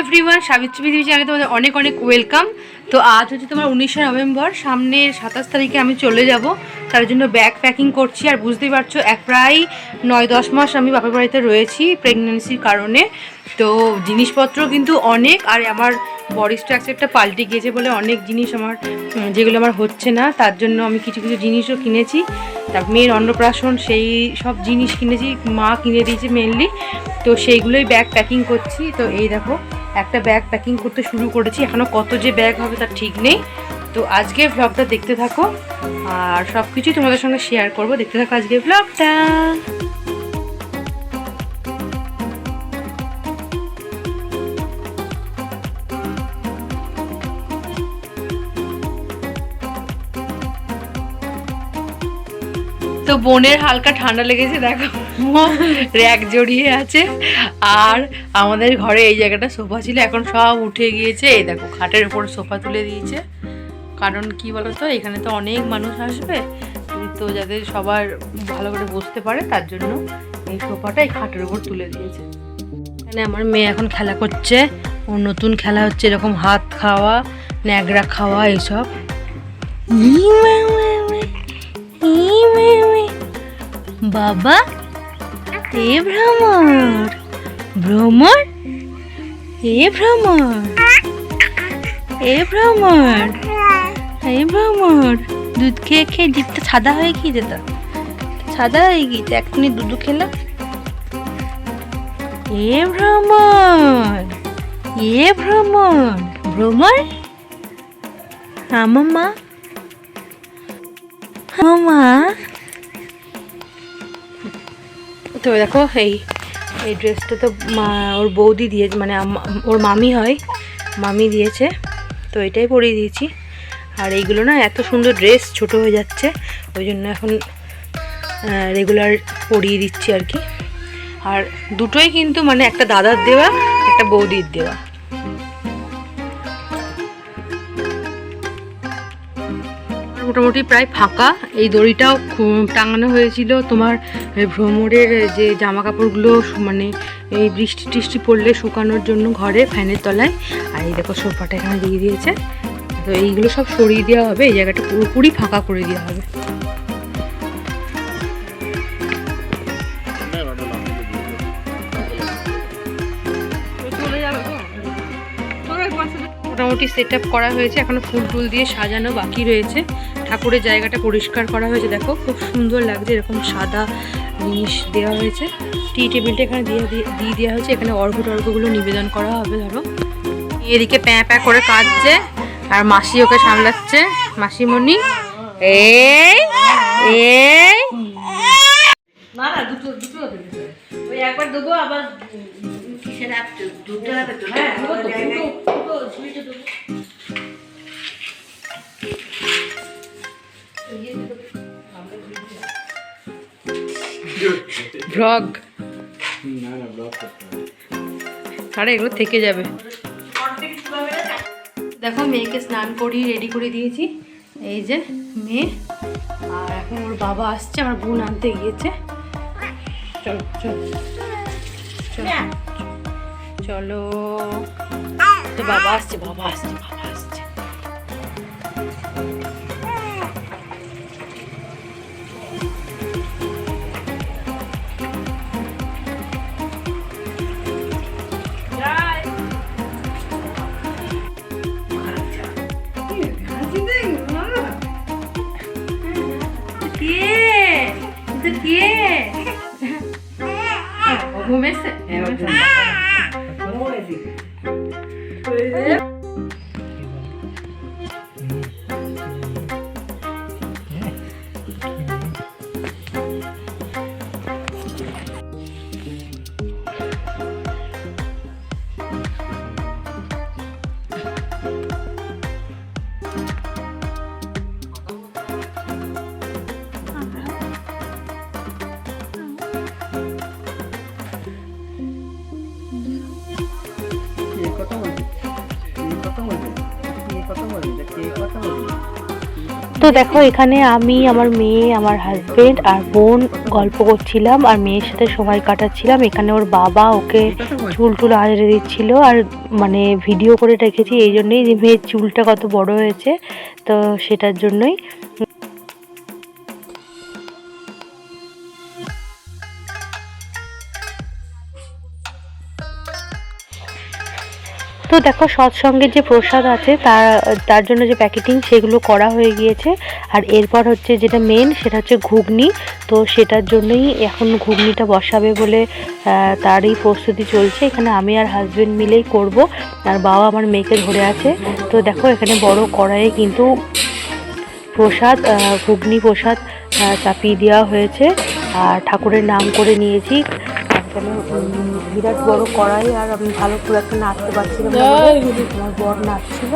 Everyone Savitri পৃথিবী চ্যানেলে তোমাদের অনেক অনেক ওয়েলকাম তো আজ হচ্ছে তোমার উনিশে নভেম্বর সামনের সাতাশ তারিখে আমি চলে যাব। তার জন্য ব্যাগ প্যাকিং করছি আর বুঝতেই পারছ, এক প্রায় নয় দশ মাস আমি বাপের বাড়িতে রয়েছি প্রেগনেন্সির কারণে। তো জিনিসপত্র কিন্তু অনেক আর আমার বডি স্ট্রাকচারটা পাল্টে গিয়েছে বলে অনেক জিনিস আমার যেগুলো আমার হচ্ছে না, তার জন্য আমি কিছু কিছু জিনিসও কিনেছি। তার মেয়ের অন্নপ্রাশন, সেই সব জিনিস কিনেছি, মা কিনে দিয়েছে মেনলি তো সেইগুলোই ব্যাগ প্যাকিং করছি। তো এই দেখো একটা ব্যাগ প্যাকিং করতে শুরু করেছি। এখনও কত যে ব্যাগ হবে তার ঠিক নেই। তো আজকে ভ্লগটা দেখতে থাকো। আর সব কিছুই তোমাদের সঙ্গে শেয়ার করব। দেখতে থাকো আজকের ভ্লগটা তো বোনের হালকা ঠান্ডা লেগেছে, দেখো। র্যাক জড়িয়ে আছে। আর আমাদের ঘরে এই জায়গাটা সোফা ছিল, এখন সব উঠে গিয়েছে। এই দেখো, খাটের উপর সোফা তুলে দিয়েছে। কারণ কি বলতো, এখানে তো অনেক মানুষ আসবে। তো যাতে সবার ভালো করে বসতে পারে, তার জন্য এই সোফাটা এই খাটের উপর তুলে দিয়েছে। এখানে আমার মেয়ে এখন খেলা করছে। ও নতুন খেলা হচ্ছে, এরকম হাত খাওয়া ন্যাগড়া খাওয়া এইসব বাবা এ ভ্রমর। ভ্রমর? এ ভ্রমর। এ ভ্রমর। এ ভ্রমর। দুধ খেয়ে খেয়ে জিভটা সাদা হয়ে গিয়েছে তো। সাদা হয়ে গিয়েছে এক্ষুনি দুধ খেলাম এ ভ্রমর। এ ভ্রমর। ভ্রমর? আমা মা তো দেখো, এই এই ড্রেসটা তো ওর বৌদি দিয়েছে মানে ওর মামি হয়, মামি দিয়েছে, তো এটাই পরিয়ে দিয়েছি। আর এইগুলো না এত সুন্দর ড্রেস ছোট হয়ে যাচ্ছে, ওই জন্য এখন রেগুলার পরিয়ে দিচ্ছি আর কি। আর দুটোই কিন্তু মানে একটা দাদার দেওয়া, একটা বৌদির দেওয়া। মোটামুটি প্রায় ফাঁকা। এই দড়িটাও টাঙানো হয়েছিল। তোমার ভ্রমণের যে জামা কাপড়গুলো মানে এই বৃষ্টি টিষ্টি পড়লে শুকানোর জন্য ঘরে, ফ্যানের তলায়। আর এই দেখো সোফাটা এখানে দিয়ে দিয়েছে। তো এইগুলো সব সরিয়ে দেওয়া হবে। এই জায়গাটা পুরোপুরি ফাঁকা করে দেওয়া হবে। মোটামুটি সেট আপ করা হয়েছে। এখনও ফুল টুল দিয়ে সাজানো বাকি রয়েছে। ঠাকুরের জায়গাটা পরিষ্কার করা হয়েছে। দেখো খুব সুন্দর লাগছে এরকম সাদা জিনিস দেওয়া হয়েছে। টি টেবিলটা এখানে দিয়ে দিয়ে- দেওয়া হয়েছে। এখানে অর্ঘ টর্ঘগুলো নিবেদন করা হবে ধরো। এদিকে প্যাঁ প্যাঁ করে কাঁদছে আর মাসি ওকে সামলাচ্ছে। মাসিমণি এই এই। না না দুটো দুটো দেবে ওই একবার দেবো আবার কিসের দুটো হবে তো? হ্যাঁ ভ্লগ আরে এগুলো থেকে যাবে। দেখো মেয়েকে স্নান করিয়ে রেডি করে দিয়েছি। এই যে মেয়ে আর এখন ওর বাবা আসছে আমার বোন আনতে গিয়েছে। চলো চলো চলো চলো। তো বাবা আসছে বাবা আসছে বাবা। তো দেখো, এখানে আমি, আমার মেয়ে, আমার হাজবেন্ড আর বোন গল্প করছিলাম আর মেয়ের সাথে সময় কাটাচ্ছিলাম। এখানে ওর বাবা ওকে চুল টুল আঁচড়ে দিচ্ছিল আর মানে ভিডিও করে রেখেছি, এই জন্যই যে মেয়ের চুলটা কত বড় হয়েছে, তো সেটার জন্যই। দেখো সৎসঙ্গের যে প্রসাদ আছে, তার তার জন্য যে প্যাকেটিং, সেগুলো করা হয়ে গিয়েছে। আর এরপর হচ্ছে যেটা মেন সেটা হচ্ছে ঘুগনি। তো সেটার জন্যই এখন ঘুগনিটা বসাবে বলে তারই প্রস্তুতি চলছে। এখানে আমি আর হাজবেন্ড মিলেই করব। আর বাবা আমার মেয়েকে ধরে আছে। তো দেখো, এখানে বড় কড়াইয়ে কিন্তু প্রসাদ ঘুগনি প্রসাদ চাপিয়ে দেওয়া হয়েছে। আর ঠাকুরের নাম করে নিয়েছি। বিরাট বড় কড়াই আর আমি ভালো করে একটা নাচতে পারছিলাম না। আমার বর নাচছিল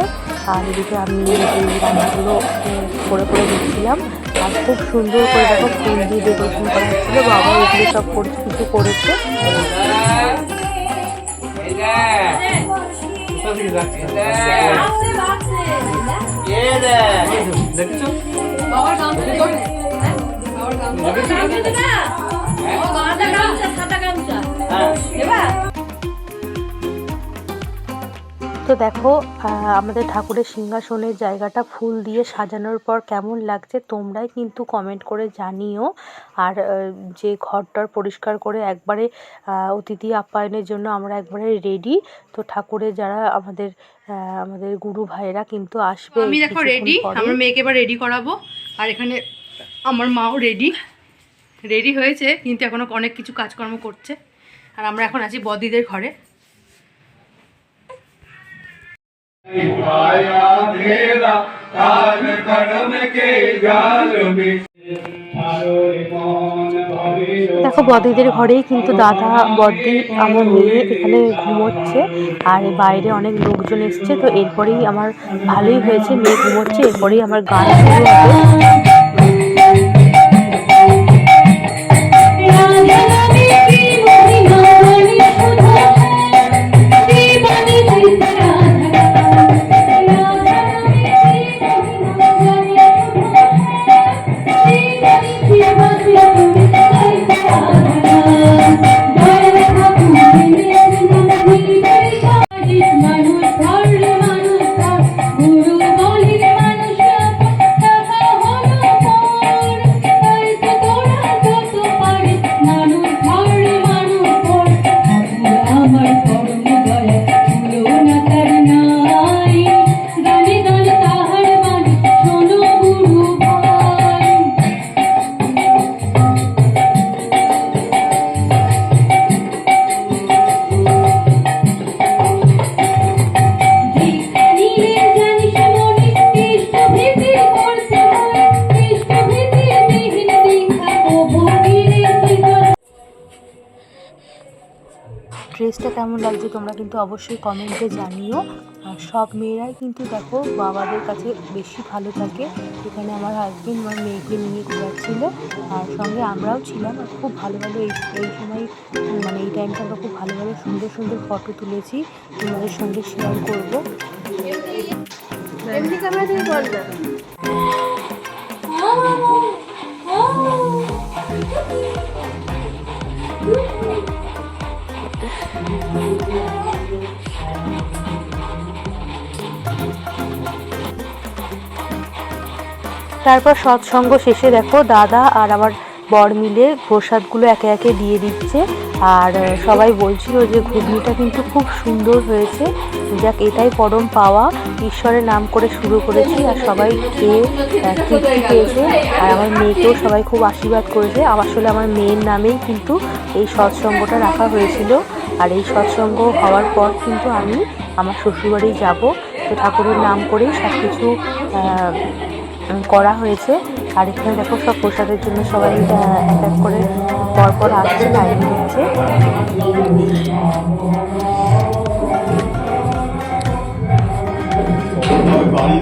আর এদিকে আমি এই রান্নাগুলো করে করে দিচ্ছিলাম। আর খুব সুন্দর করে দেখো ফুল দিয়ে ডেকোরেশন করা হচ্ছিল। বাবা এগুলো সব করে কিছু করেছে। তো দেখো আহ, আমাদের ঠাকুরের সিংহাসনের জায়গাটা ফুল দিয়ে সাজানোর পর কেমন লাগছে তোমরাই কিন্তু কমেন্ট করে জানিও। আর যে ঘরটার পরিষ্কার করে একবারে অতিথি আপ্যায়নের জন্য আমরা একবারে রেডি তো ঠাকুরের যারা আমাদের আহ, আমাদের গুরু ভাইয়েরা কিন্তু আসবে আমি দেখো রেডি। আমার মেয়েকে এবার রেডি করাবো। আর এখানে আমার মাও রেডি রেডি হয়েছে কিন্তু এখনও অনেক কিছু কাজকর্ম করছে। আর আমরা এখন আছি বদিদের ঘরে। দেখো, বদিদের ঘরেই কিন্তু দাদা বদি আমার মেয়ে এখানে ঘুমোচ্ছে, আর বাইরে অনেক লোকজন এসছে, তো এরপরেই আমার ভালোই হয়েছে, মেয়ে ঘুমোচ্ছে, এরপরেই আমার গান শুরু হবে। ড্রেসটা কেমন লাগছে তোমরা কিন্তু অবশ্যই কমেন্টে জানিও। আর সব মেয়েরাই কিন্তু দেখো বাবাদের কাছে বেশি ভালো থাকে। এখানে আমার হাজবেন্ড আমার মেয়েকে নিয়ে ঘোরাচ্ছিল আর সঙ্গে আমরাও ছিলাম। খুব ভালো ভালো এই এই সময় মানে এই টাইমটা আমরা খুব ভালো ভালো সুন্দর সুন্দর ফটো তুলেছি। তোমাদের সঙ্গে শেয়ার করব। তারপর সৎসঙ্গ শেষে দেখো দাদা আর আমার বর মিলে প্রসাদগুলো একে একে দিয়ে দিচ্ছে। আর সবাই বলছিল যে ঘুগনিটা কিন্তু খুব সুন্দর হয়েছে। যাক, এটাই পরম পাওয়া। ঈশ্বরের নাম করে শুরু করেছি আর সবাই খেয়ে তৃপ্তি পেয়েছে। আর আমার মেয়েকেও সবাই খুব আশীর্বাদ করেছে। আসলে আমার মেয়ের নামেই কিন্তু এই সৎসঙ্গটা রাখা হয়েছিল। আর এই সৎসঙ্গ হওয়ার পর কিন্তু আমি আমার শ্বশুরবাড়ি যাব। তো ঠাকুরের নাম করেই সব কিছু করা হয়েছে। আর এখানে দেখো সব প্রসাদের জন্য সবাই এক এক করে পরপর আসছে লাইন দিচ্ছে। বাড়ি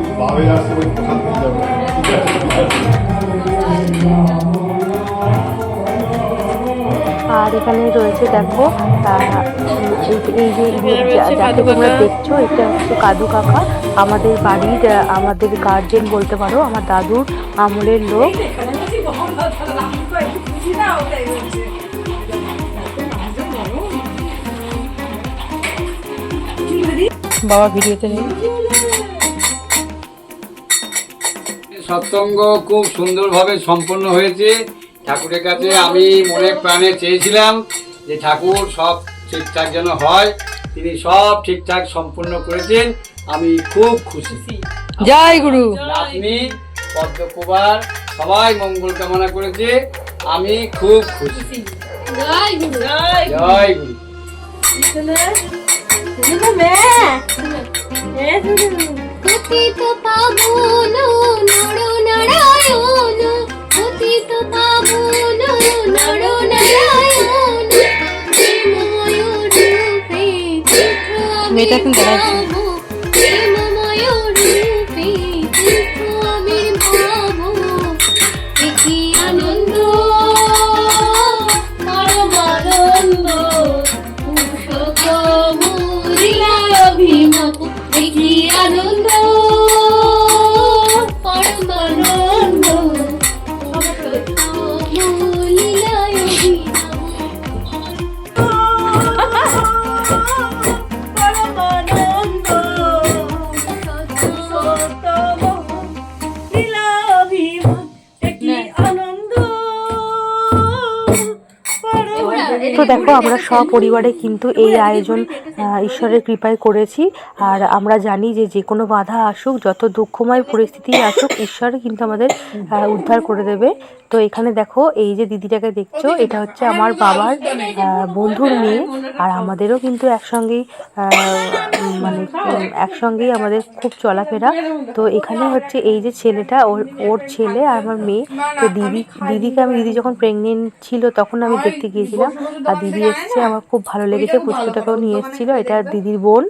আর এখানে রয়েছে দেখো এই যে- এই যে এই যে যা- যাকে তোমরা দেখছ এটা হচ্ছে কাদু কাকা। আমাদের বাড়ির আমাদের গার্জেন বলতে পারো আমার দাদুর আমলের লোক। বাবা ভিডিওতে নেই। সৎসঙ্গ খুব সুন্দরভাবে সম্পন্ন হয়েছে। ঠাকুরের কাছে আমি মনে প্রাণে চেয়েছিলাম যে ঠাকুর সব ঠিকঠাক যেন হয় তিনি সব ঠিকঠাক সম্পূর্ণ করেছেন আমি খুব খুশি। জয় গুরু। আপনি পদ্মকুমার সবাই মঙ্গল কামনা করেছে আমি খুব খুশি। জয় গুরু। জয় গুরু। পাবন নর মেয়েটা এখন দাঁড়াচ্ছে আনন্দ তো দেখো, আমরা সপরিবারে কিন্তু এই আয়োজন ঈশ্বরের কৃপায় করেছি। আর আমরা জানি যে যে কোনো বাধা আসুক, যত দুঃখময় পরিস্থিতি আসুক, ঈশ্বর কিন্তু আমাদের উদ্ধার করে দেবে। তো এখানে দেখো, এই যে দিদিটাকে দেখছ, এটা হচ্ছে আমার বাবার বন্ধুর মেয়ে। আর আমাদেরও কিন্তু একসঙ্গেই একসঙ্গেই আমাদের খুব চলাফেরা। তো এখানে হচ্ছে এই যে ছেলেটা, ওর ওর ছেলে আর আমার মেয়ে। তো দিদি, দিদিকে আমি, দিদি যখন প্রেগনেন্ট ছিল তখন আমি দেখতে গিয়েছিলাম। আর দিদি এসছে, আমার খুব ভালো লেগেছে পুচকুটাকেও নিয়ে এসেছিল। এটা দিদির বোন।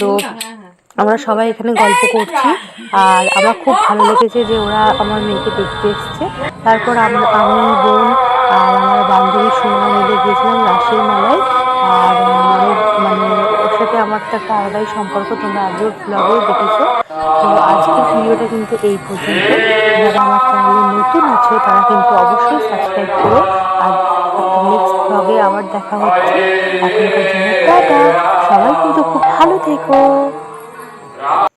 তো আমরা সবাই এখানে গল্প করছি। আর আমার খুব ভালো লেগেছে যে ওরা আমার মেয়েকে দেখতে এসছে। তারপর আমি, বোন একটা আলাদাই সম্পর্ক তোমরা আগেও ব্লগেও দেখেছ। তো আজকের ভিডিওটা কিন্তু এই পর্যন্ত। যারা আমার চ্যানেলে নতুন আছে, তারা কিন্তু অবশ্যই সাবস্ক্রাইব করো। আর নেক্সট ব্লগে আবার দেখা হচ্ছে। এখনকার জন্য টাটা। সবাই কিন্তু খুব ভালো থেকো।